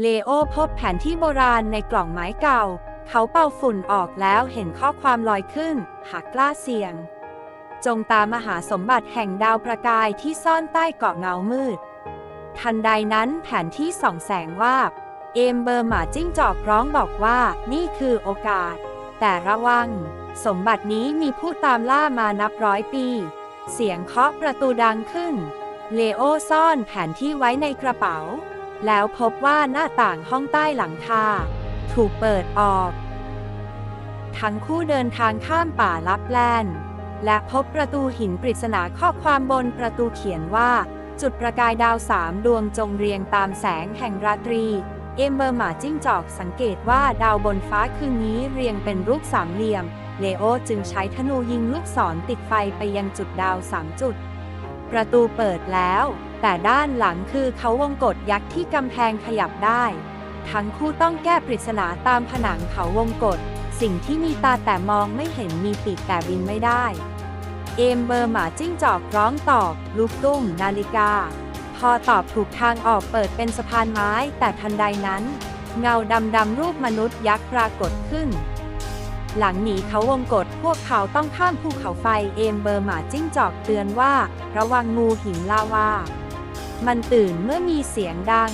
เลโอพบแผนที่โบราณในกล่องไม้เก่า เขาเป่าฝุ่นออกแล้วเห็นข้อความลอยขึ้น หากกล้าเสี่ยง จงตามมหาสมบัติแห่งดาวประกายที่ซ่อนใต้เกาะเงามืด ทันใดนั้นแผนที่ส่องแสงว่าบ เอมเบอร์หมาจิ้งจอกร้องบอกว่านี่คือโอกาส แต่ระวัง สมบัตินี้มีผู้ตามล่ามานับร้อยปี เสียงเคาะประตูดังขึ้น เลโอซ่อนแผนที่ไว้ในกระเป๋า แล้วพบว่าหน้าต่างห้องใต้หลังคา ถูกเปิดออก ทั้งคู่เดินทางข้ามป่าลับแลนและพบประตูหินปริศนาข้อความบนประตูเขียนว่า จุดประกายดาวสามดวงจงเรียงตามแสงแห่งราตรี เอมเบอร์หมาจิ้งจอกสังเกตว่าดาวบนฟ้าคืนนี้เรียงเป็นรูปสามเหลี่ยม เลโอจึงใช้ธนูยิงลูกศรติดไฟไปยังจุดดาวสามจุด ประตูเปิดแล้ว แต่ด้านหลังคือเขาวงกฏยักษ์ที่กำแพงขยับได้ ทั้งคู่ต้องแก้ปริศนาตามผนังเขาวงกฏสิ่งที่มีตาแต่มองไม่เห็นมีปีกแต่บินไม่ได้ เอมเบอร์หมาจิ้งจอกร้องตอบลูกตุ้มนาฬิกา พอตอบถูกทางออกเปิดเป็นสะพานไม้แต่ทันใดนั้น เงาดำดำๆรูปมนุษย์ยักษ์ปรากฏขึ้น หลังหนีเขาวงกฏพวกเขาต้องข้ามภูเขาไฟเอมเบอร์หมาจิ้งจอกเตือนว่า ระวังงูหินลาวา มันตื่นเมื่อมีเสียงดัง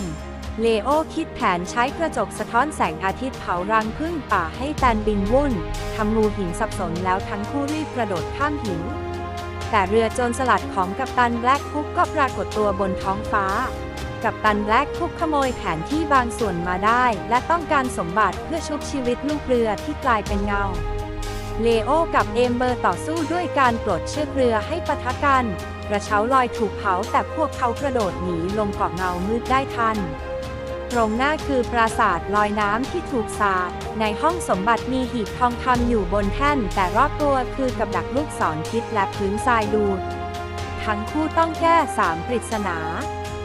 เลโอคิดแผนใช้กระจกสะท้อนแสงอาทิตย์เผารังพึ่งป่าให้แตนบินวุ่นทำงูหินสับสนแล้วทั้งคู่รีบกระโดดข้ามหิน แต่เรือโจรสลัดของกัปตันแบล็กคุกก็ปรากฏตัวบนท้องฟ้า กัปตันแบล็กคุกขโมยแผนที่บางส่วนมาได้ และต้องการสมบัติเพื่อชุบชีวิตลูกเรือที่กลายเป็นเงา เลโอกับเอมเบอร์ต่อสู้ด้วยการปลดเชือกเรือให้ปะทะกัน กระเช้าลอยถูกเผาแต่พวกเขากระโดดหนีลงเกาะเงามืดได้ทันตรงหน้าคือปราสาทลอยน้ำที่ถูกสาดในห้องสมบัติมีหีบทองคำอยู่บนแท่น แต่รอบตัวคือกับดักลูกศรพิษและพื้นทรายดูด ทั้งคู่ต้องแก้สามปริศนา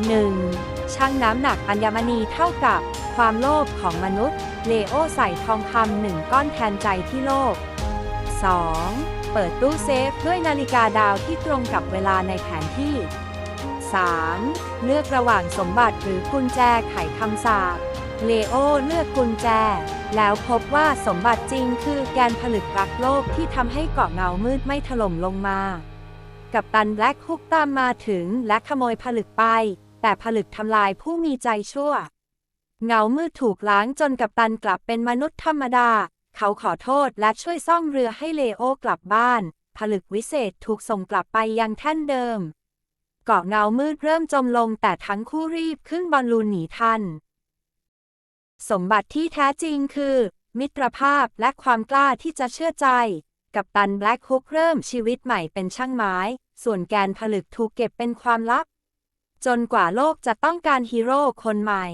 1. ช่างน้ำหนักอัญมณีเท่ากับ ความโลภของมนุษย์ เลโอใส่ทองคำหนึ่งก้อนแทนใจที่โลภ 2. เปิดตู้เซฟด้วยนาฬิกาดาวที่ตรงกับเวลาในแผนที่ 3. เลือกระหว่างสมบัติหรือกุญแจไขคำสาปเลโอเลือกกุญแจ แล้วพบว่าสมบัติจริงคือแกนผลึกรักโลกที่ทำให้เกาะเงามืดไม่ถล่มลงมา กับตันแบล็กฮุกตามมาถึงและขโมยผลึกไป แต่ผลึกทำลายผู้มีใจชั่ว เงามืดถูกล้างจนกับตันกลับเป็นมนุษย์ธรรมดา เขาขอโทษและช่วยซ่อมเรือให้เลโอกลับบ้าน ผลึกวิเศษถูกส่งกลับไปยังแท่นเดิม เกาะเงามืดเริ่มจมลงแต่ทั้งคู่รีบขึ้นบอลลูนหนีทัน สมบัติที่แท้จริงคือ มิตรภาพและความกล้าที่จะเชื่อใจกับตันแบล็กฮุกเริ่มชีวิตใหม่เป็นช่างไม้ ส่วนแกนผลึกถูกเก็บเป็นความลับ จนกว่าโลกจะต้องการฮีโร่คนใหม่